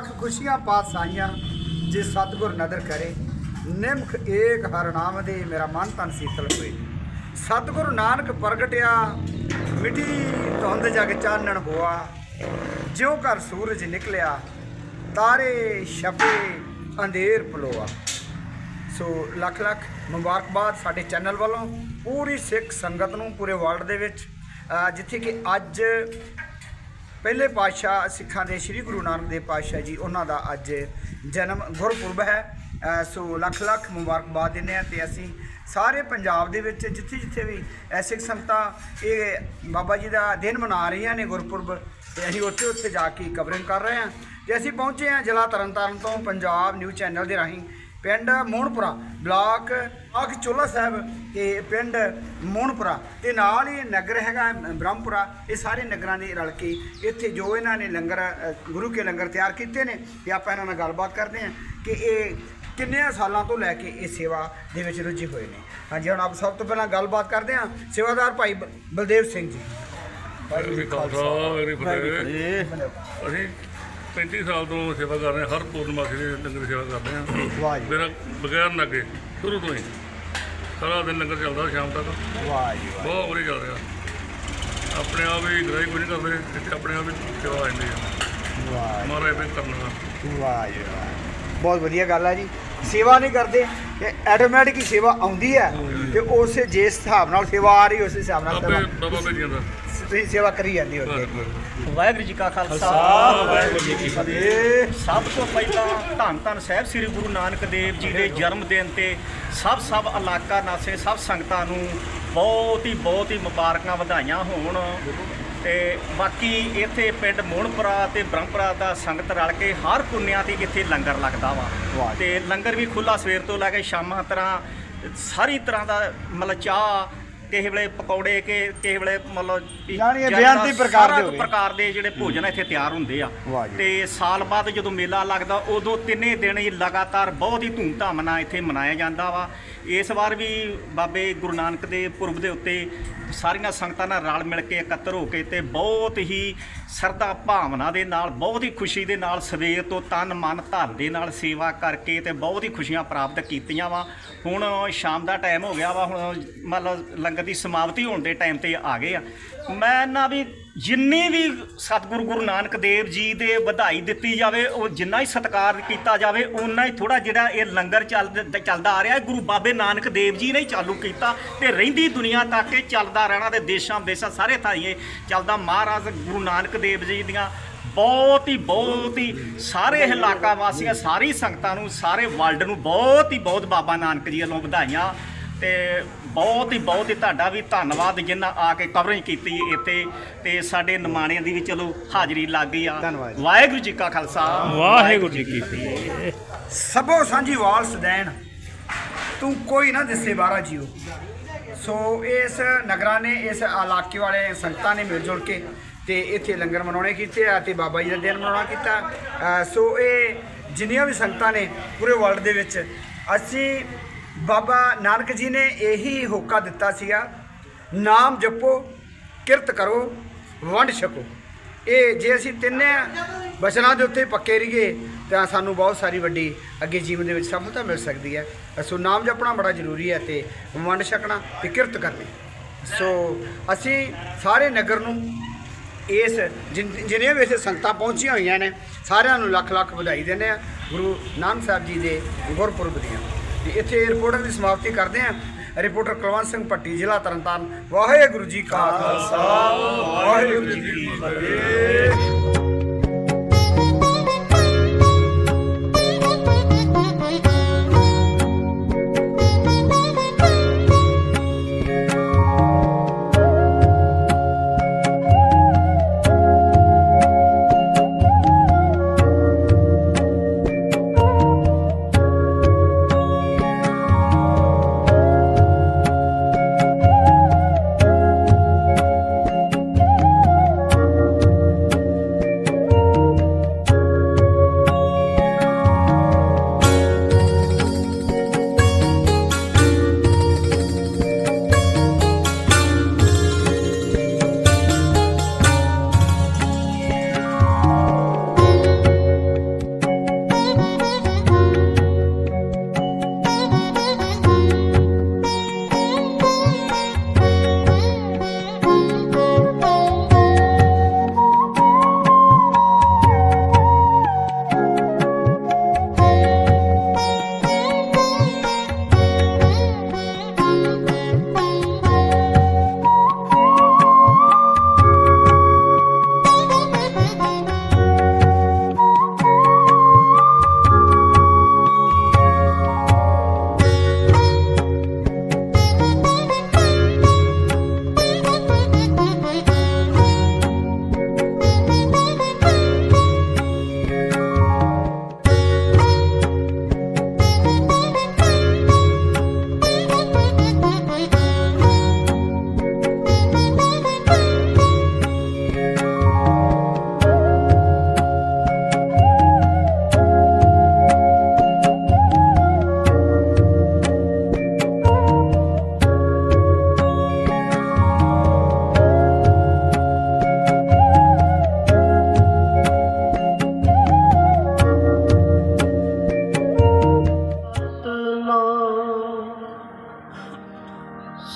ਲੱਖ ਖੁਸ਼ੀਆਂ ਪਾਤਸ਼ਾਹੀਆਂ ਜੇ ਸਤਿਗੁਰ ਨਦਰ ਕਰੇ, ਨਿਮਖ ਏਕ ਹਰ ਨਾਮ ਦੇ ਮੇਰਾ ਮਨ ਤਨ ਸੀਤਲ ਹੋਏ। ਸਤਿਗੁਰੂ ਨਾਨਕ ਪ੍ਰਗਟਿਆ, ਮਿੱਟੀ ਧੁੰਦ ਜਗ ਚਾਨਣ ਹੋਆ। ਜਿਉ ਘਰ ਸੂਰਜ ਨਿਕਲਿਆ, ਤਾਰੇ ਛਪੇ, ਅੰਧੇਰ ਪਲੋਆ। ਸੋ ਲੱਖ ਲੱਖ ਮੁਬਾਰਕਬਾਦ ਸਾਡੇ ਚੈਨਲ ਵੱਲੋਂ। ਪੂਰੀ ਸਿੱਖ ਸੰਗਤ ਨੂੰ, ਪੂਰੇ ਵਰਲਡ ਦੇ ਵਿੱਚ। ਜਿੱਥੇ ਕਿ ਅੱਜ ਪਹਿਲੇ ਪਾਤਸ਼ਾਹ ਸਿੱਖਾਂ ਦੇ ਸ੍ਰੀ ਗੁਰੂ ਨਾਨਕ ਦੇਵ ਪਾਤਸ਼ਾਹ ਜੀ, ਉਹਨਾਂ ਦਾ ਅੱਜ ਜਨਮ ਗੁਰਪੁਰਬ ਹੈ। ਸੋ ਲੱਖ ਲੱਖ ਮੁਬਾਰਕਬਾਦ ਦਿੰਦੇ ਆ ਤੇ ਅਸੀਂ ਸਾਰੇ ਪੰਜਾਬ ਦੇ ਵਿੱਚ ਜਿੱਥੇ ਜਿੱਥੇ ਵੀ ਸਿੱਖ ਸੰਗਤਾਂ, ਇਹ ਬਾਬਾ ਜੀ ਦਾ ਦਿਨ ਮਨਾ ਰਹੀਆਂ ਨੇ ਗੁਰਪੁਰਬ, ਤੇ ਅਸੀਂ ਉੱਥੇ ਉੱਥੇ ਜਾ ਕੇ ਕਵਰਿੰਗ ਕਰ ਰਹੇ ਹਾਂ। ਤੇ ਅਸੀਂ ਪਹੁੰਚੇ ਹਾਂ ਜ਼ਿਲ੍ਹਾ ਤਰਨਤਾਰਨ ਤੋਂ ਪੰਜਾਬ ਨਿਊਜ਼ ਚੈਨਲ ਦੇ ਰਾਹੀਂ। ਪਿੰਡ ਮੋਹਣਪੁਰਾ ਬਲਾਕ ਆਖ ਚੋਲਾ ਸਾਹਿਬ ਤੇ ਪਿੰਡ ਮੋਹਣਪੁਰਾ ਤੇ ਨਾਲ ਹੀ ਨਗਰ ਹੈਗਾ ਬ੍ਰਹਮਪੁਰਾ ਇਹ ਸਾਰੇ ਨਗਰਾਂ ਦੇ ਰਲ ਕੇ ਇੱਥੇ ਜੋ ਇਹਨਾਂ ਨੇ ਲੰਗਰ ਗੁਰੂ ਕੇ ਲੰਗਰ ਤਿਆਰ ਕੀਤੇ ਨੇ ਤੇ ਆਪਾਂ ਇਹਨਾਂ ਨਾਲ ਗੱਲਬਾਤ ਕਰਦੇ ਹਾਂ ਕਿ ਇਹ ਕਿੰਨੇ ਸਾਲਾਂ ਤੋਂ ਲੈ ਕੇ ਇਹ ਸੇਵਾ ਦੇ ਵਿੱਚ ਰੁੱਝੇ ਹੋਏ ਨੇ। ਹਾਂਜੀ ਹੁਣ ਆਪ ਸਭ ਤੋਂ ਪਹਿਲਾਂ ਗੱਲਬਾਤ ਕਰਦੇ ਹਾਂ ਸੇਵਾਦਾਰ ਭਾਈ ਬਲਦੇਵ ਸਿੰਘ ਜੀ। ਵਾਹਿਗੁਰੂ ਜੀ ਖਾਲਸਾ ਵਾਹਿਗੁਰੂ ਜੀ ਫਤਿਹ। ਅਸੀਂ 35 ਸਾਲ ਤੋਂ ਸੇਵਾ ਕਰ ਰਹੇ ਹਾਂ ਹਰ ਪੂਰਨਮਾਸ਼ੀ ਦੇ ਲੰਗਰ ਦੀ ਸੇਵਾ ਕਰਦੇ ਹਾਂ ਵਾਹ ਜੀ। ਮੇਰਾ ਬਗੈਰ ਲੱਗੇ ਸ਼ੁਰੂ ਤੋਂ ਹੀ। ਸਾਰਾ ਦਿਨ ਲੰਗਰ ਚੱਲਦਾ ਸ਼ਾਮ ਤੱਕ। ਵਾਹ ਜੀ ਬਹੁਤ ਵਧੀਆ ਚੱਲ ਰਿਹਾ। ਆਪਣੇ ਆਪ ਹੀ ਗ੍ਰਾਈ ਕੋਈ ਨਹੀਂ ਕਰਦੇ ਇੱਥੇ ਆਪਣੇ ਆਪ ਹੀ ਸੇਵਾ ਆ ਜਾਂਦੀ ਹੈ ਵਾਹ ਮਹਾਰਾਜ ਨੇ ਕਰਨਾ। ਵਾਹ ਜੀ ਵਾਹ। ਬਹੁਤ ਵਧੀਆ ਗੱਲ ਹੈ ਜੀ। ਸੇਵਾ ਨਹੀਂ ਕਰਦੇ ਇਹ ਆਟੋਮੈਟਿਕ ਹੀ ਸੇਵਾ ਆਉਂਦੀ ਹੈ ਤੇ ਉਸੇ ਜਿਸ ਹਿਸਾਬ ਨਾਲ ਸੇਵਾ ਆ ਰਹੀ ਉਸੇ ਹਿਸਾਬ ਨਾਲ ਆਪੇ ਬਾਬਾ ਭੇਜੀਆਂ ਦਾ ਤੁਸੀਂ ਸੇਵਾ ਕਰੀ ਜਾਂਦੀ ਹੋ। ਵਾਹਿਗੁਰੂ ਜੀ ਕਾ ਖਾਲਸਾ। ਵਾਹਿਗੁਰੂ ਜੀ ਕੀ ਫਤਿਹ। ਸਭ ਤੋਂ ਪਹਿਲਾਂ ਧੰਨ ਧੰਨ ਸਾਹਿਬ ਸ੍ਰੀ ਗੁਰੂ ਨਾਨਕ ਦੇਵ ਜੀ ਦੇ ਜਨਮ ਦਿਨ ਤੇ ਸਭ ਸਭ ਇਲਾਕਾ ਨਾਸੇ ਸਭ ਸੰਗਤਾਂ ਨੂੰ ਬਹੁਤ ਹੀ ਬਹੁਤ ਹੀ ਮੁਬਾਰਕਾਂ ਵਧਾਈਆਂ ਹੋਣ। ਤੇ ਬਾਕੀ ਇੱਥੇ ਪਿੰਡ ਮੋਹਣਪੁਰਾ ਤੇ ਬ੍ਰਹਮਪੁਰਾ ਦਾ ਸੰਗਤ ਰਲ ਕੇ ਹਰ ਪੁੰਨਿਆਂ ਤੇ ਇੱਥੇ ਲੰਗਰ ਲੱਗਦਾ ਵਾ। ਤੇ ਲੰਗਰ ਵੀ ਖੁੱਲਾ ਸਵੇਰ ਤੋਂ ਲੈ ਕੇ ਸ਼ਾਮਾਂ ਤਰ੍ਹਾਂ ਸਾਰੀ ਤਰ੍ਹਾਂ ਦਾ ਮਤਲਬ ਚਾਹ ਕਿਸੇ ਵੇਲੇ ਪਕੌੜੇ ਕਿ ਕਿਸੇ ਵੇਲੇ ਮਤਲਬ ਵੀ ਯਾਨੀ ਇਹ ਜਿਹੜਾ ਬੇਅੰਤੀ ਪ੍ਰਕਾਰ ਦੇ ਸਾਰਾ ਹੋ ਗਏ। ਪ੍ਰਕਾਰ ਦੇ ਜਿਹੜੇ ਭੋਜਨ ਇੱਥੇ ਤਿਆਰ ਹੁੰਦੇ ਆ ਵਾਹ ਜੀ। ਤੇ ਸਾਲ ਬਾਅਦ ਜਦੋਂ ਮੇਲਾ ਲੱਗਦਾ ਉਦੋਂ ਤਿੰਨੇ ਦਿਨ ਹੀ ਲਗਾਤਾਰ ਬਹੁਤ ਹੀ ਧੂਮਧਾਮ ਨਾਲ ਇੱਥੇ ਮਨਾਇਆ ਜਾਂਦਾ ਵਾ ਇਸ ਵਾਰ ਵੀ ਬਾਬੇ ਗੁਰੂ ਨਾਨਕ ਦੇ ਪੁਰਬ ਦੇ ਉੱਤੇ ਸਾਰੀਆਂ ਸੰਗਤਾਂ ਨਾਲ ਰਲ ਮਿਲ ਕੇ ਇਕੱਤਰ ਹੋ ਕੇ ਤੇ ਬਹੁਤ ਹੀ ਸਰਦਾ ਭਾਵਨਾ ਦੇ ਨਾਲ, ਬਹੁਤ ਹੀ ਖੁਸ਼ੀ ਦੇ ਨਾਲ ਸਵੇਰ ਤੋਂ ਤਨ ਮਨ ਧਨ ਦੇ ਨਾਲ ਸੇਵਾ ਕਰਕੇ ਤੇ ਬਹੁਤ ਹੀ ਖੁਸ਼ੀਆਂ ਪ੍ਰਾਪਤ ਕੀਤੀਆਂ ਵਾ। ਹੁਣ ਸ਼ਾਮ ਦਾ ਟਾਈਮ ਹੋ ਗਿਆ ਵਾ, ਹੁਣ ਮਤਲਬ ਲੰਗਰ ਦੀ ਸਮਾਪਤੀ ਹੋਣ ਦੇ ਟਾਈਮ ਤੇ ਆ ਗਏ ਆ। ਮੈਂ ਨਾ ਵੀ ਜਿੰਨੀ ਵੀ ਸਤਿਗੁਰੂ ਗੁਰੂ ਨਾਨਕ ਦੇਵ ਜੀ ਦੇ ਵਧਾਈ ਦਿੱਤੀ ਜਾਵੇ, ਉਹ ਜਿੰਨਾ ਹੀ ਸਤਿਕਾਰ ਕੀਤਾ ਜਾਵੇ ਉਨਾ ਹੀ ਥੋੜਾ ਜਿਹੜਾ ਇਹ ਲੰਗਰ ਚੱਲਦਾ ਚੱਲਦਾ ਆ ਰਿਹਾ ਹੈ। ਗੁਰੂ ਬਾਬੇ ਨਾਨਕ ਦੇਵ ਜੀ ਨੇ ਹੀ ਚਾਲੂ ਕੀਤਾ ਤੇ ਰਹਿੰਦੀ ਦੁਨੀਆ ਤੱਕ ਇਹ ਚੱਲਦਾ ਰਹਿਣਾ ਤੇ ਦੇਸ਼ਾਂ ਦੇਸ਼ਾਂ ਸਾਰੇ ਥਾਈਂ ਇਹ ਚੱਲਦਾ। ਮਹਾਰਾਜ ਗੁਰੂ ਨਾਨਕ ਦੇਵ ਜੀ ਦੀਆਂ ਬਹੁਤ ਹੀ ਬਹੁਤ ਹੀ ਸਾਰੇ ਇਲਾਕਾ ਵਾਸੀਆਂ, ਸਾਰੀ ਸੰਗਤਾਂ ਨੂੰ, ਸਾਰੇ ਵਰਲਡ ਨੂੰ ਬਹੁਤ ਹੀ, ਬਹੁਤ ਬਾਬਾ ਨਾਨਕ ਜੀ ਵੱਲੋਂ ਵਧਾਈਆਂ। ਤੇ ਬਹੁਤ ਹੀ ਬਹੁਤ ਹੀ ਤੁਹਾਡਾ ਵੀ ਧੰਨਵਾਦ ਜਿਨ੍ਹਾਂ ਆ ਕੇ ਕਵਰੇਜ ਕੀਤੀ ਇੱਥੇ ਤੇ ਸਾਡੇ ਨਿਮਾਣਿਆਂ ਦੀ ਵੀ ਚਲੋ ਹਾਜ਼ਰੀ ਲੱਗ ਗਈ ਆ। ਧੰਨਵਾਦ। ਵਾਹਿਗੁਰੂ ਜੀ ਕਾ ਖਾਲਸਾ। ਵਾਹਿਗੁਰੂ ਜੀ ਕੀ ਫਤਿਹ। ਸਭੋ ਸਾਂਝੀ ਵਾਲ ਸਦੈਣ ਤੂੰ ਕੋਈ ਨਾ ਦਿਸੇ ਬਾਰਾ ਜੀਓ। ਸੋ ਇਸ ਨਗਰਾਂ ਨੇ ਇਸ ਇਲਾਕੇ ਵਾਲੇ ਸੰਗਤਾਂ ਨੇ ਮਿਲ ਜੁਲ ਕੇ ਤੇ ਇੱਥੇ ਲੰਗਰ ਮਨਾਉਣੇ ਕੀਤੇ ਆ ਤੇ ਬਾਬਾ ਜੀ ਦਾ ਦਿਨ ਮਨਾਉਣਾ ਕੀਤਾ। ਅ, ਸੋ ਇਹ ਜਿੰਨੀਆਂ ਵੀ ਸੰਗਤਾਂ ਨੇ ਪੂਰੇ ਵਰਲਡ ਦੇ ਵਿੱਚ ਅਸੀਂ ਬਾਬਾ ਨਾਨਕ ਜੀ ਨੇ ਇਹੀ ਹੋਕਾ ਦਿੱਤਾ ਸੀਗਾ, ਨਾਮ ਜਪੋ, ਕਿਰਤ ਕਰੋ, ਵੰਡ ਛਕੋ। ਇਹ ਜੇ ਅਸੀਂ ਤਿੰਨੇ ਬਚਨਾਂ ਦੇ ਉੱਤੇ ਪੱਕੇ ਰਹੀਏ, ਤਾਂ ਸਾਨੂੰ ਬਹੁਤ ਸਾਰੀ ਵੱਡੀ ਅੱਗੇ ਜੀਵਨ ਦੇ ਵਿੱਚ ਸਫਲਤਾ ਮਿਲ ਸਕਦੀ ਹੈ। ਸੋ ਨਾਮ ਜਪਣਾ ਬੜਾ ਜ਼ਰੂਰੀ ਹੈ ਤੇ ਵੰਡ ਛਕਣਾ ਤੇ ਕਿਰਤ ਕਰਨੀ। ਸੋ ਅਸੀਂ ਸਾਰੇ ਨਗਰ ਨੂੰ ਇਸ ਜਿਨ- ਜਿੰਨੀਆਂ ਵੀ ਇੱਥੇ ਸੰਗਤਾਂ ਪਹੁੰਚੀਆਂ ਹੋਈਆਂ ਨੇ, ਸਾਰਿਆਂ ਨੂੰ ਲੱਖ ਲੱਖ ਵਧਾਈ ਦਿੰਦੇ ਆ ਗੁਰੂ ਨਾਨਕ ਸਾਹਿਬ ਜੀ ਦੇ ਗੁਰਪੁਰਬ ਦੀਆਂ। ਤੇ ਇੱਥੇ ਰਿਪੋਰਟਰ ਦੀ ਸਮਾਪਤੀ ਕਰਦੇ ਹਾਂ। ਰਿਪੋਰਟਰ ਕੁਲਵੰਤ ਸਿੰਘ ਭੱਟੀ, ਜ਼ਿਲ੍ਹਾ ਤਰਨਤਾਰਨ। ਵਾਹਿਗੁਰੂ ਜੀ ਕਾ ਖਾਲਸਾ। ਵਾਹਿਗੁਰੂ ਜੀ ਕੀ ਫਤਿਹ।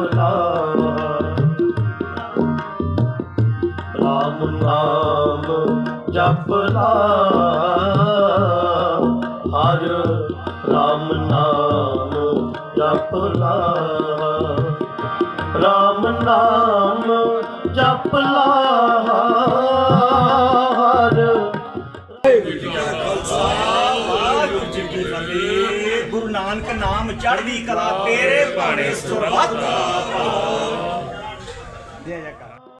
ਜਪ ਰਾਮ ਨਾਮ ਜਪ ਹਰ ਰਾਮ ਨਾਮ ਜਪ ਲਾ ਰਾਮ ਨਾਮ ਜਪ ਚੜ੍ਹਦੀ ਕਲਾ ਤੇਰੇ ਭਾਣੇ ਸੁਰਬੱਤ